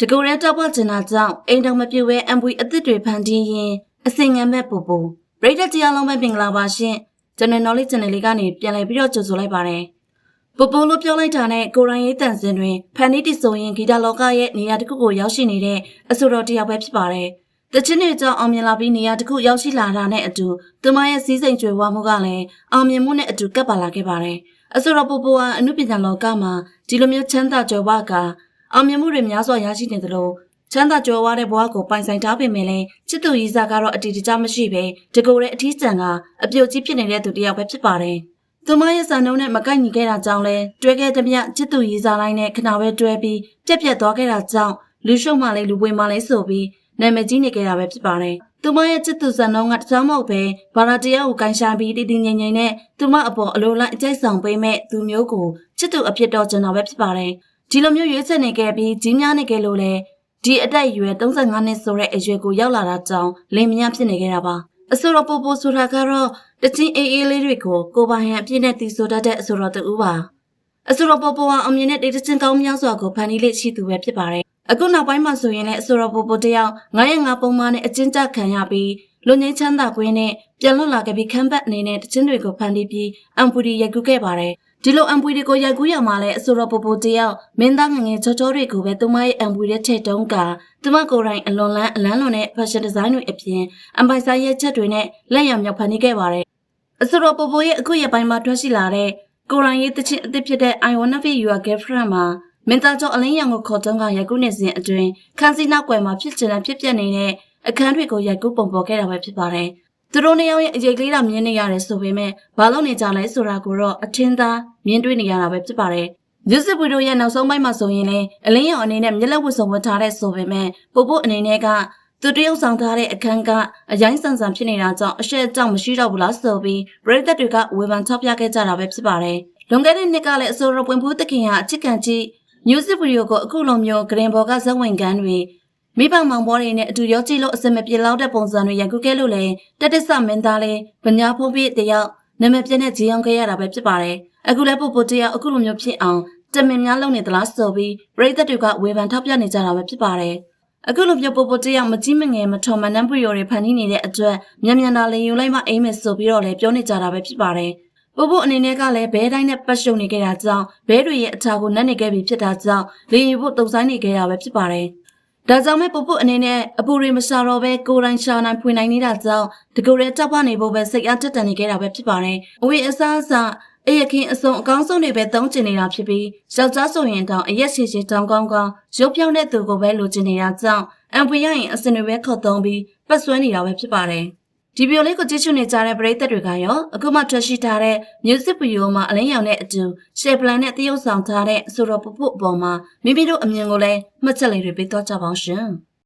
တကူရဲတောက်ပွားကျင်တာကြောင့်အိမ်တော်မပြည့်ဝဲအံပွေအသစ်တွေဖန်တီးရင်အစင်ငံမဲ့ပူပူပရိသတ်တရားလုံးပဲမင်္ဂလာပါရှင်ကျွန်တော် knowledge channel လေးကနေပြန်လည်ပြီးတော့ကြိုဆိုလိုက်ပါတယ်ပူပူလို့ပြောလိုက်တာနဲ့ကိုရိုင်းရေးတန်စင်တွင်ဖန်တီးတည်ဆိုရင်ဂီတလောကရဲ့နေရာတစ်ခုကိုရောက်ရှိနေတဲ့အဆိုတော်တစ်ယောက်ပဲဖြစ်ပါတယ်တချင်းတွေကြောင့်အောင်မြင်လာပြီးနေရာတစ်ခုရောက်ရှိလာတာနဲ့အတူသူမရဲ့စီးစိမ်ကြွယ်ဝမှုကလည်းအောင်မြင်မှုနဲ့အတူကပ်ပါလာခဲ့ပါတယ်အဆိုတော်ပူပူဟာအမှုပညာလောကမှာဒီလိုမျိုးချမ်းသာကြွယ်ဝက အောင်မြင်မှုတွေများစွာရရှိနေသလိုချမ်းသာကြွယ်ဝတဲ့ဘဝကိုပိုင်ဆိုင်ထားပေမဲ့လည်းချစ်သူရည်စားကတော့အတီတကျမရှိပဲတကူတဲ့အထီးကျန်ကအပြုတ်ကြီးဖြစ်နေတဲ့သူတစ်ယောက်ပဲဖြစ်ပါတယ်။သူမရဲ့စံနှုန်းနဲ့မကိုက်ညီခဲ့တာကြောင့်လဲတွဲခဲ့တဲ့မြချစ်သူရည်စားလိုက်နဲ့ခဏပဲတွဲပြီးပြက်ပြက်သွားခဲ့တာကြောင့်လူရှုံမှလည်းလူပွေမှလည်းဆိုပြီးနာမည်ကြီးနေခဲ့တာပဲဖြစ်ပါတယ်။သူမရဲ့ချစ်သူစံနှုန်းကတခြားမဟုတ်ပဲဘာသာတရားကိုကန်ရှာပြီးတည်တည်ငြိမ်ငြိမ်နဲ့သူမအပေါ်အလိုလိုက်အကျိတ်ဆောင်ပေးမဲ့သူမျိုးကိုချစ်သူအဖြစ်တော်ကျင်တာပဲဖြစ်ပါတယ်။ ဒီလိုမျိုးရွေးချယ်နေခဲ့ပြီးကြီးများနေခဲ့လို့လေဒီအတက်အရွယ်35နှစ်ဆိုတဲ့အရွယ်ကိုရောက်လာတာကြောင့်လင်မယားဖြစ်နေခဲ့တာပါအဆိုတော်ပိုပိုဆိုတာကတော့တချင်းအေးအေးလေးတွေကိုကိုပိုင်ဟန်အပြည့်နဲ့တီဆိုတတ်တဲ့အဆိုတော်တူပါအဆိုတော်ပိုပိုဟာအမြင်နဲ့တေးတချင်းကောင်းများစွာကိုဖန်တီးလေးရှိသူပဲဖြစ်ပါတယ်အခုနောက်ပိုင်းမှာဆိုရင်လည်းအဆိုတော်ပိုပိုတယောက်9ရက်9ပုံမှန်နဲ့အချင်းကြခံရပြီးလူငင်းချမ်းသာကွင်းနဲ့ပြန်လွတ်လာခဲ့ပြီးခမ်းဘတ်အနေနဲ့တချင်းတွေကိုဖန်တီးပြီးအမ်ပူရီရိုက်ကူးခဲ့ပါတယ် ဒီလိုအံပွေတွေကိုရိုက်ကူးရမှာလဲအဆိုတော်ပပတယောက်မင်းသားငငယ်ချောချောတွေကိုပဲသူမရဲ့အံပွေတဲ့ထက်တုံးကသူမကိုယ်တိုင်အလွန်လန်းအလန်းလွန်တဲ့ fashion design တွေအပြင်အမ်ပိုင်ဆိုင်ရဲ့ချက်တွေနဲ့လက်ရောင်မြောက်ဖန်တီးခဲ့ပါတယ်အဆိုတော်ပပရဲ့အခုရပိုင်းမှာထွက်ရှိလာတဲ့ကိုရိုင်းရဲ့တချင်အသစ်ဖြစ်တဲ့ I wanna be your girlfriend မှာမင်းသားကျော်အလင်းရောင်ကိုခေါ်တုံးကရိုက်ကူးနေစဉ်အတွင်းခန်းစီနောက်ွယ်မှာဖြစ်ချင်တဲ့ဖြစ်ပျက်နေတဲ့အခန်းတွေကိုရိုက်ကူးပုံပေါ်ခဲ့တာပဲဖြစ်ပါတယ် သူတို့နှစ်ယောက်ရဲ့အရေးကလေးတာမြင်နေရတယ်ဆိုပေမဲ့ဘာလို့နေကြလဲဆိုတာကိုတော့အထင်သာမြင်တွေ့နေရတာပဲဖြစ်ပါတယ်။မြစ်စစ်ဗီဒီယိုရဲ့နောက်ဆုံးပိုင်းမှာဆိုရင်လည်းအလင်းရောင်အနေနဲ့မျက်လက်ဝတ်စုံဝတ်ထားတဲ့ဆိုပေမဲ့ပို့ပို့အနေနဲ့ကသူတရုပ်ဆောင်ထားတဲ့အခန်းကအရင်ဆန်ဆန်ဖြစ်နေတာကြောင့်အရှက်အကြောင်းမရှိတော့ဘူးလားဆိုပြီးပရိသတ်တွေကဝေဖန်ထောက်ပြခဲ့ကြတာပဲဖြစ်ပါတယ်။လွန်ခဲ့တဲ့နှစ်ကလည်းအစိုးရပွင့်ဖူးသခင်ဟာအချစ်ကန်ကြီး music video ကိုအခုလိုမျိုးဂရင်ဘော်ကဇက်ဝင်ကန်းတွေ မိဘမောင်ဘောတွေနဲ့အတူရောကြည့်လို့အစမပြေလောက်တဲ့ပုံစံတွေရိုက်ကူးခဲ့လို့လည်းတက်တဆမင်းသားလေးဗညာဖုံးပြတယောက်နာမည်ပြည့်နဲ့ဂျီအောင်ခဲ့ရတာပဲဖြစ်ပါတယ်။အခုလည်းပို့ပို့တယောက်အခုလိုမျိုးဖြစ်အောင်တမင်များလုပ်နေသလားဆိုပြီးပရိသတ်တွေကဝေဖန်ထောက်ပြနေကြတာပဲဖြစ်ပါတယ်။အခုလိုမျိုးပို့ပို့တယောက်မကြီးမငယ်မထုံမနှမ်းပွေရော်တွေဖန်တီးနေတဲ့အတွက်မြန်မြန်သာလင်ယူလိုက်မှအိမ်မယ်ဆိုပြီးတော့လည်းပြောနေကြတာပဲဖြစ်ပါတယ်။ပို့ပို့အနေနဲ့ကလည်းဘဲတိုင်းနဲ့ပတ်ရှုံနေခဲ့တာကြောင့်ဘဲတွေရဲ့အထာကိုနှက်နေခဲ့ပြီးဖြစ်တာကြောင့်လေယူဖို့တုံဆိုင်နေခဲ့ရပဲဖြစ်ပါတယ်။ ဒါကြောင့်မဲ့ပပုအနေနဲ့အပူတွေမရှာတော့ပဲကိုယ်တိုင်ရှာနိုင်ဖွင့်နိုင်နေတာကြောင့်တကူရဲတောက်ပနေဖို့ပဲစိတ်အားတက်တန်နေခဲ့တာပဲဖြစ်ပါတယ်။အဝေးအစားအစာအယခင်အစုံအကောင်းဆုံးတွေပဲသုံးကျင်နေတာဖြစ်ပြီးယောက်ျားဆိုရင်တောင်အရက်ရှိရှိတောင်းကောင်းကောင်းရုပ်ပြောင်းတဲ့သူကိုပဲလိုချင်နေတာကြောင့်အံပွေရရင်အစင်တွေပဲခေါ်သုံးပြီးပတ်ဆွဲနေတာပဲဖြစ်ပါတယ်။ ဒီဗီဒီယိုလေးကိုကြည့်ရှုနေကြတဲ့ပရိသတ်တွေကရောအခုမှထွက်ရှိထားတဲ့ music video မှာအလင်းရောင်တဲ့အတူ share plan နဲ့တရုပ်ဆောင်ထားတဲ့ဆိုတော့ပပုအပေါ်မှာမိမိတို့အမြင်ကိုလည်းမှတ်ချက်လေးတွေပေးသွားကြပါအောင်ရှင်။